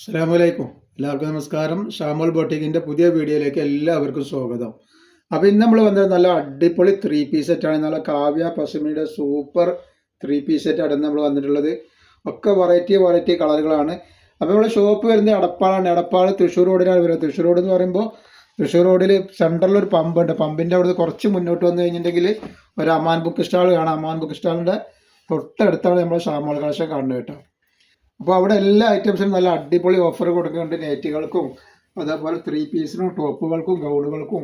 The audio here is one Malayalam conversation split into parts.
അസ്സാമലൈക്കും എല്ലാവർക്കും നമസ്കാരം. ഷാമോൾ ബോട്ടിക്കിന്റെ പുതിയ വീഡിയോയിലേക്ക് എല്ലാവർക്കും സ്വാഗതം. അപ്പോൾ ഇന്ന് നമ്മൾ വന്നത് നല്ല അടിപൊളി ത്രീ പീസ് സെറ്റാണ് നല്ല കാവ്യ പശുമിയുടെ സൂപ്പർ ത്രീ പീസ് സെറ്റാണ് നമ്മൾ വന്നിട്ടുള്ളത്. ഒക്കെ വെറൈറ്റി വെറൈറ്റി കളറുകളാണ്. അപ്പോൾ നമ്മുടെ ഷോപ്പ് വരുന്നത് എടപ്പാളാണ്. എടപ്പാൾ തൃശ്ശൂർ റോഡിലാണ് വരുന്നത്. തൃശ്ശൂർ റോഡ് എന്ന് പറയുമ്പോൾ തൃശ്ശൂർ റോഡിൽ സെന്ററിൽ ഒരു പമ്പുണ്ട് പമ്പിന്റെ അവിടെ കുറച്ച് മുന്നോട്ട് വന്നു കഴിഞ്ഞിട്ടുണ്ടെങ്കിൽ ഒരു അമാൻ ബുക്ക് സ്റ്റാൾ കാണാം. അമാൻ ബുക്ക് സ്റ്റാളിന്റെ തൊട്ടടുത്താണ് നമ്മൾ ഷാമോൾ കളക്ഷൻ കാണുന്നത് കേട്ടോ. അപ്പോൾ അവിടെ എല്ലാ ഐറ്റംസിനും നല്ല അടിപൊളി ഓഫർ കൊടുക്കുന്നുണ്ട് നെറ്റുകൾക്കും അതേപോലെ ത്രീ പീസിനും ടോപ്പുകൾക്കും ഗൗണുകൾക്കും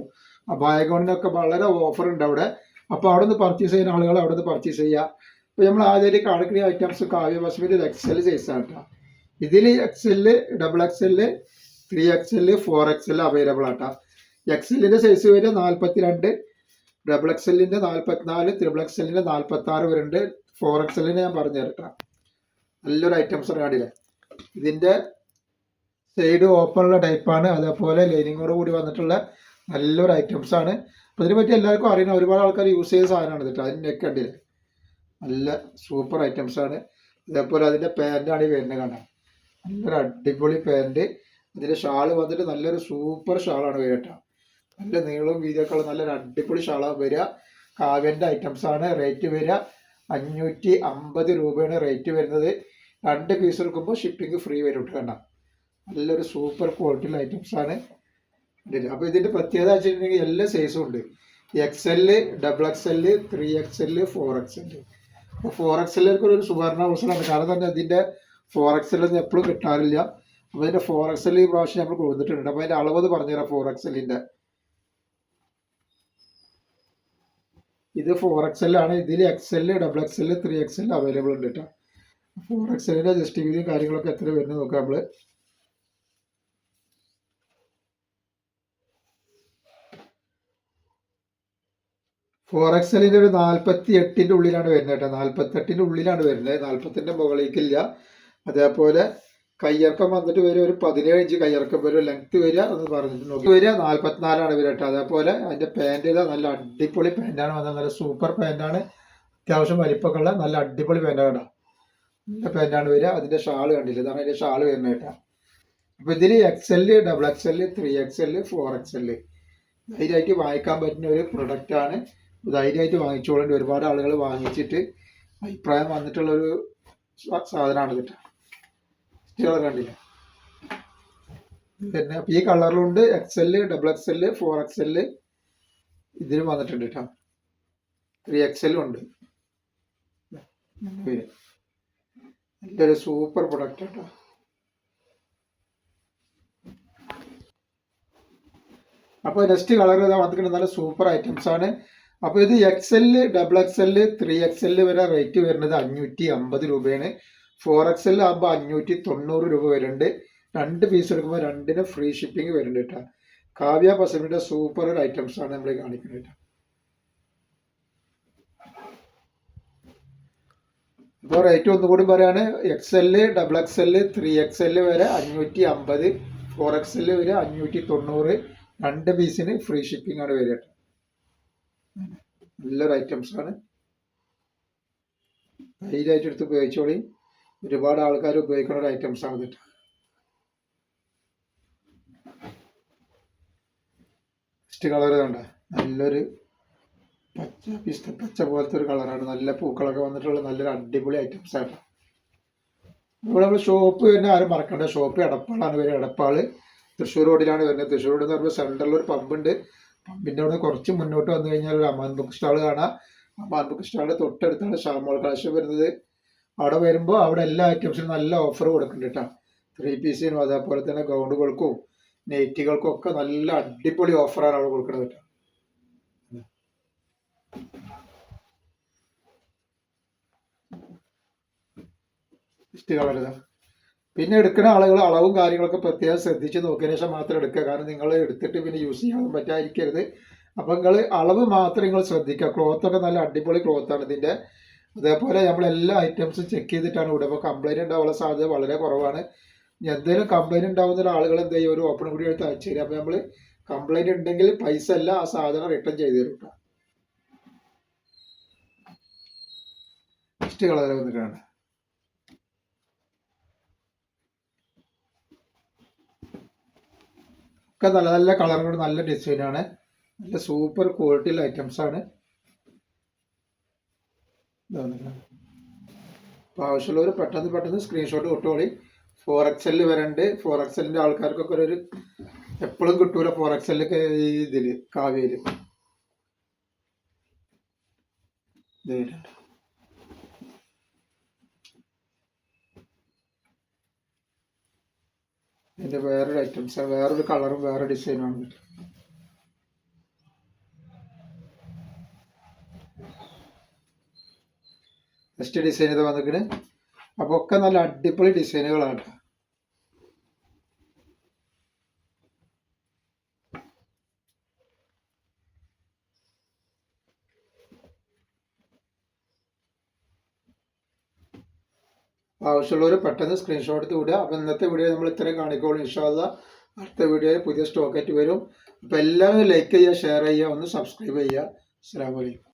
ബാഗുകളിനൊക്കെ വളരെ ഓഫർ ഉണ്ട് അവിടെ. അപ്പോൾ അവിടെ നിന്ന് പർച്ചേസ് ചെയ്യുന്ന ആളുകൾ അവിടെ നിന്ന് പർച്ചേസ് ചെയ്യുക ഇപ്പോൾ നമ്മൾ ആദ്യമായിട്ട് കാണിക്കുന്ന ഐറ്റംസ് കാവ്യ ബസ്മിന്റെ എക്സൽ സൈസാണ് കേട്ടോ. ഇതിൽ XL double XL three XL four XL available ആട്ടോ എക്സെല്ലിന്റെ സൈസ് വരെ നാൽപ്പത്തി രണ്ട് ഡബിൾ എക്സെല്ലിന്റെ നാൽപ്പത്തിനാല് ത്രിബിൾ എക്സെല്ലിന്റെ നാൽപ്പത്തി ആറ് വരുന്നുണ്ട്. ഫോർ എക്സെല്ലിന് ഞാൻ പറഞ്ഞു തരട്ടാ നല്ലൊരു ഐറ്റംസ് കാണില്ല ഇതിന്റെ സൈഡ് ഓപ്പണുള്ള ടൈപ്പാണ് അതേപോലെ ലൈനിങ്ങോട് കൂടി വന്നിട്ടുള്ള നല്ലൊരു ഐറ്റംസ് ആണ്. അപ്പോൾ ഇതിനെ പറ്റി എല്ലാവർക്കും അറിയണം. ഒരുപാട് ആൾക്കാർ യൂസ് ചെയ്ത സാധനമാണ് കേട്ടോ. അതിന്റെ ഒക്കെ കണ്ടില്ലേ? നല്ല സൂപ്പർ ഐറ്റംസ് ആണ്. അതേപോലെ അതിന്റെ പാന്റാണ് ഈ വരുന്നത് കാണാം നല്ലൊരു അടിപൊളി പാന്റ് അതിന്റെ ഷാൾ വന്നിട്ട് നല്ലൊരു സൂപ്പർ ഷാളാണ് വരട്ടോ നല്ല നീളവും വീതിയൊക്കെ ഉള്ള നല്ലൊരു അടിപൊളി ഷാളാണ് വരിക. കാവ്യന്റെ ആണ്. റേറ്റ് വരിക. അഞ്ഞൂറ്റി അമ്പത് രൂപയാണ് റേറ്റ് വരുന്നത്. രണ്ട് പീസ് എടുക്കുമ്പോൾ ഷിപ്പിംഗ് ഫ്രീ വരും കേട്ടോ നല്ലൊരു സൂപ്പർ ക്വാളിറ്റിയുള്ള ഐറ്റംസ് ആണ്. അപ്പോൾ ഇതിന്റെ പ്രത്യേകത വെച്ചിട്ടുണ്ടെങ്കിൽ എല്ലാ സൈസും ഉണ്ട്. X L double X L three X L four X L അപ്പോൾ ഫോർ എക്സ് എല്ലിലേക്ക് ഒരു സുവർണ അവസരമാണ് കാരണം തന്നെ അതിന്റെ ഫോർ എക്സ് എല്ലൊന്നും എപ്പോഴും കിട്ടാറില്ല. അപ്പോൾ അതിന്റെ ഫോർ എക്സ് എൽ ഈ പ്രാവശ്യം നമ്മൾ കൊടുത്തിട്ടുണ്ട്. അപ്പോൾ അതിന്റെ അളവ് പറഞ്ഞുതരാം ഫോർ എക്സ് എല്ലിന്റെ ഇത് ഫോർ എക്സ് എൽ ആണ്. ഇതിൽ X L double X L three X L available ഉണ്ട് കേട്ടോ ഫോർ എക്സ് എല്ലിന്റെ ജസ്റ്റ് വീതിയും കാര്യങ്ങളൊക്കെ എത്ര വരുന്നത് നോക്കാം നമ്മൾ എല്ലിന്റെ ഒരു നാൽപ്പത്തി എട്ടിന്റെ ഉള്ളിലാണ് വരുന്നത് കേട്ടോ. നാൽപ്പത്തെട്ടിന്റെ ഉള്ളിലാണ് വരുന്നത്. നാൽപ്പത്തിന്റെ മുകളിലേക്കില്ല. അതേപോലെ കയ്യിറക്കം വന്നിട്ട് വരും ഒരു പതിനേഴ് ഇഞ്ച് കയ്യിറക്കം വരും ലെങ്ത് വരിക എന്ന് പറഞ്ഞിട്ട് നോക്കി. വരിക നാൽപ്പത്തിനാലാണ് വരിക കേട്ടോ. അതേപോലെ അതിന്റെ പാന്റ് ഇതാ നല്ല അടിപൊളി പാന്റാണ് വന്നത്. നല്ല സൂപ്പർ പാന്റാണ് അത്യാവശ്യം വലിപ്പമൊക്കെ ഉള്ള നല്ല അടിപൊളി പാന്റാണ് കേട്ടോ. പാന്റാണ് വരിക? അതിന്റെ ഷാൾ കണ്ടില്ല? ഇതാണ് അതിന്റെ ഷാൾ വരുന്നത് കേട്ടാ. അപ്പോൾ ഇതിൽ X L double X L three X L four X L ധൈര്യമായിട്ട് വാങ്ങിക്കാൻ പറ്റുന്ന ഒരു പ്രൊഡക്റ്റാണ് ധൈര്യമായിട്ട് വാങ്ങിച്ചോളേണ്ടി ഒരുപാട് ആളുകൾ വാങ്ങിച്ചിട്ട് അഭിപ്രായം വന്നിട്ടുള്ള ഒരു സാധനമാണ് കേട്ടോ. കണ്ടില്ല? പിന്നെ ഈ കളറിലുണ്ട് X L double X L four X L ഇതിലും വന്നിട്ടുണ്ട് കേട്ടോ. ത്രീ എക്സ് എല്ലും ഉണ്ട്. നല്ലൊരു സൂപ്പർ പ്രൊഡക്റ്റ് കേട്ടോ അപ്പോൾ നെക്സ്റ്റ് കളർ ഇതാ വന്നിട്ട് നല്ല സൂപ്പർ ഐറ്റംസ് ആണ്. അപ്പോൾ ഇത് X L double X L three X L വരെ റേറ്റ് വരുന്നത് അഞ്ഞൂറ്റി അമ്പത് രൂപയാണ്. ഫോർ എക്സ് എൽ ആകുമ്പോൾ അഞ്ഞൂറ്റി തൊണ്ണൂറ് രൂപ വരുന്നുണ്ട്. രണ്ട് പീസ് എടുക്കുമ്പോൾ രണ്ടിന് ഫ്രീ ഷിപ്പിംഗ് വരുന്നുണ്ട് കേട്ടോ. കാവ്യ പസമിന്റെ സൂപ്പർ ഐറ്റംസ് ആണ് നമ്മൾ കാണിക്കുന്നത് കേട്ടോ. ഇപ്പോൾ റേറ്റ് ഒന്നുകൂടി പറയാണ്. X L double X L three X L വരെ അഞ്ഞൂറ്റി അമ്പത് ഫോർ എക്സ് എൽ വരെ അഞ്ഞൂറ്റി തൊണ്ണൂറ് രണ്ട് പീസിന് ഫ്രീ ഷിപ്പിംഗ് ആണ് വരിക. നല്ലൊരു ഐറ്റംസാണ് ധൈര്യമായിട്ട് എടുത്ത് ഉപയോഗിച്ചോളി. ഒരുപാട് ആൾക്കാർ ഉപയോഗിക്കുന്ന ഒരു ഐറ്റംസ് ആണ് കേട്ടോ കളർ കണ്ട നല്ലൊരു പച്ച പിസ്ത പച്ച പോലത്തെ ഒരു കളറാണ്. നല്ല പൂക്കളൊക്കെ വന്നിട്ടുള്ള നല്ലൊരു അടിപൊളി ഐറ്റംസ് ആണ്. ഇവിടെ നമ്മൾ ഷോപ്പ് തന്നെ ആരും മറക്കണ്ട. ഷോപ്പ് എടപ്പാളാണ് വരുന്നത് എടപ്പാൾ തൃശ്ശൂർ റോഡിലാണ് വരുന്നത്. തൃശ്ശൂർ റോഡ് എന്ന് പറയുമ്പോൾ സെന്ററിൽ ഒരു പമ്പുണ്ട് പമ്പിന്റെ അവിടെ കുറച്ച് മുന്നോട്ട് വന്നു കഴിഞ്ഞാൽ ഒരു അമാൻ ബുക്ക് സ്റ്റാൾ കാണാം. അമാൻ ബുക്ക് സ്റ്റാളിന്റെ തൊട്ടടുത്താണ് ഷാമോൾ കളക്ഷൻ വരുന്നത്. അവിടെ വരുമ്പോൾ അവിടെ എല്ലാ ഐറ്റംസിനും നല്ല ഓഫർ കൊടുക്കുന്നുണ്ട് കേട്ടോ ത്രീ പീസിനും അതേപോലെ തന്നെ ഗൗണ്ടുകൾക്കും നെയ്റ്റുകൾക്കും ഒക്കെ നല്ല അടിപൊളി ഓഫറാണ് അവിടെ കൊടുക്കുന്നത് കേട്ടോ ഇഷ്ട കളർ പിന്നെ എടുക്കുന്ന ആളുകൾ അളവും കാര്യങ്ങളൊക്കെ പ്രത്യേകം ശ്രദ്ധിച്ച് നോക്കിയതിന് ശേഷം മാത്രം എടുക്കുക. കാരണം നിങ്ങൾ എടുത്തിട്ട് പിന്നെ യൂസ് ചെയ്യാൻ പറ്റാതിരിക്കരുത്. അപ്പം നിങ്ങൾ അളവ് മാത്രം നിങ്ങൾ ശ്രദ്ധിക്കുക. ക്ലോത്തൊക്കെ നല്ല അടിപൊളി ക്ലോത്താണ് ഇതിന്റെ അതേപോലെ നമ്മൾ എല്ലാ ഐറ്റംസും ചെക്ക് ചെയ്തിട്ടാണ് ഇവിടെ. അപ്പോൾ കംപ്ലൈന്റ് ഉണ്ടാവാനുള്ള സാധ്യത വളരെ കുറവാണ്. എന്തെങ്കിലും കംപ്ലൈന്റ് ഉണ്ടാവുന്ന ആളുകൾ എന്ത് ചെയ്യും? ഒരു ഓപ്പൺ കൂടി എടുത്ത് അയച്ചു തരും. അപ്പോൾ നമ്മൾ കംപ്ലൈന്റ് ഉണ്ടെങ്കിൽ പൈസ അല്ല ആ സാധനം റിട്ടേൺ ചെയ്ത് തരും കേട്ടോ നെക്സ്റ്റ് കളർ വന്നിട്ടാണ്. ഒക്കെ നല്ല നല്ല കളറുകൾ നല്ല ഡിസൈനാണ് നല്ല സൂപ്പർ ക്വാളിറ്റിയുള്ള ഐറ്റംസ് ആണ്. അപ്പോൾ ആവശ്യമുള്ളവർ പെട്ടെന്ന് പെട്ടെന്ന് സ്ക്രീൻഷോട്ട് വിട്ടോളി ഫോർ എക്സെല്ലിൽ വരണ്ട്. ഫോർ എക്സെല്ലിന്റെ ആൾക്കാർക്കൊക്കെ ഒരു എപ്പോഴും കിട്ടൂല ഫോർ എക്സെല്ലൊക്കെ ഇതിൽ കാവ്യയിൽ ഇതിന്റെ വേറൊരു ഐറ്റംസ് വേറൊരു കളറും വേറെ ഡിസൈനുമാണ് കിട്ടുക നെക്സ്റ്റ് ഡിസൈൻ ഇത് വന്നിട്ട് അപ്പോൾ ഒക്കെ നല്ല അടിപൊളി ഡിസൈനുകളാണ് ആവശ്യമുള്ളവർ പെട്ടെന്ന് സ്ക്രീൻഷോട്ട് എടുത്ത് വിടുക. അപ്പോൾ ഇന്നത്തെ വീഡിയോ നമ്മൾ ഇത്രയും കാണിക്കോളൂ ഇൻഷാല്ല അടുത്ത വീഡിയോയിൽ പുതിയ സ്റ്റോക്കായിട്ട് വരും. അപ്പോൾ എല്ലാവരും ലൈക്ക് ചെയ്യുക ഷെയർ ചെയ്യുക ഒന്ന് സബ്സ്ക്രൈബ് ചെയ്യുക. അസ്സാം വലൈക്കും